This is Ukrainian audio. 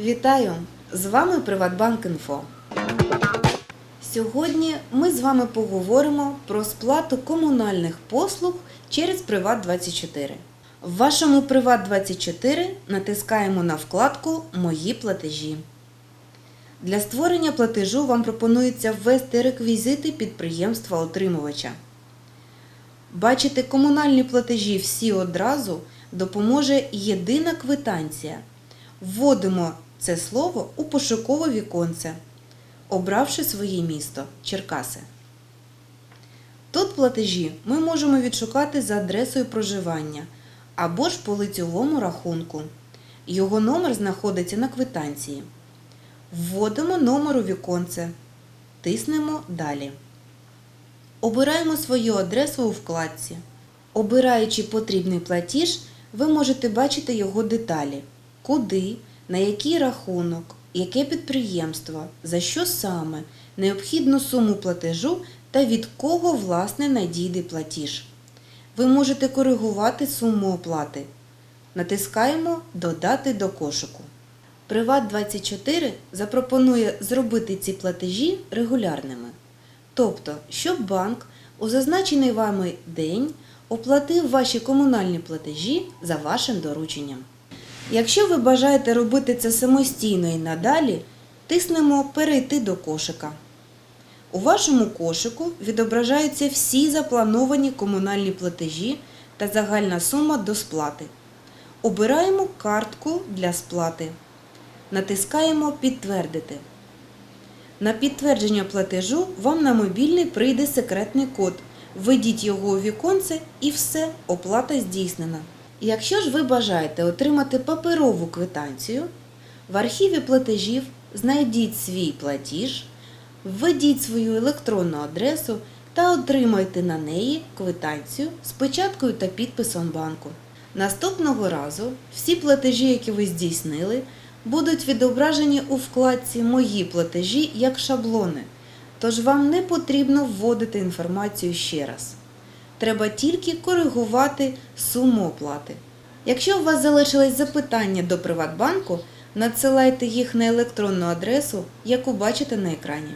Вітаю! З вами Приватбанк Інфо. Сьогодні ми з вами поговоримо про сплату комунальних послуг через Приват24. В вашому Приват24 натискаємо на вкладку Мої платежі. Для створення платежу вам пропонується ввести реквізити підприємства отримувача. Бачити комунальні платежі всі одразу допоможе єдина квитанція. Вводимо це слово у пошукове віконце, обравши своє місто Черкаси. Тут платежі ми можемо відшукати за адресою проживання або ж по лицьовому рахунку. Його номер знаходиться на квитанції. Вводимо номер у віконце. Тиснемо Далі. Обираємо свою адресу у вкладці. Обираючи потрібний платіж, ви можете бачити його деталі. Куди, на який рахунок, яке підприємство, за що саме, необхідну суму платежу та від кого власне надійде платіж. Ви можете коригувати суму оплати. Натискаємо Додати до кошику. Приват24 запропонує зробити ці платежі регулярними. Тобто, щоб банк у зазначений вами день оплатив ваші комунальні платежі за вашим дорученням. Якщо ви бажаєте робити це самостійно і надалі, тиснемо Перейти до кошика. У вашому кошику відображаються всі заплановані комунальні платежі та загальна сума до сплати. Обираємо картку для сплати. Натискаємо Підтвердити. На підтвердження платежу вам на мобільний прийде секретний код. Введіть його у віконце і все, оплата здійснена. Якщо ж ви бажаєте отримати паперову квитанцію, в архіві платежів знайдіть свій платіж, введіть свою електронну адресу та отримайте на неї квитанцію з печаткою та підписом банку. Наступного разу всі платежі, які ви здійснили, будуть відображені у вкладці Мої платежі як шаблони, тож вам не потрібно вводити інформацію ще раз. Треба тільки коригувати суму оплати. Якщо у вас залишились запитання до Приватбанку, надсилайте їх на електронну адресу, яку бачите на екрані.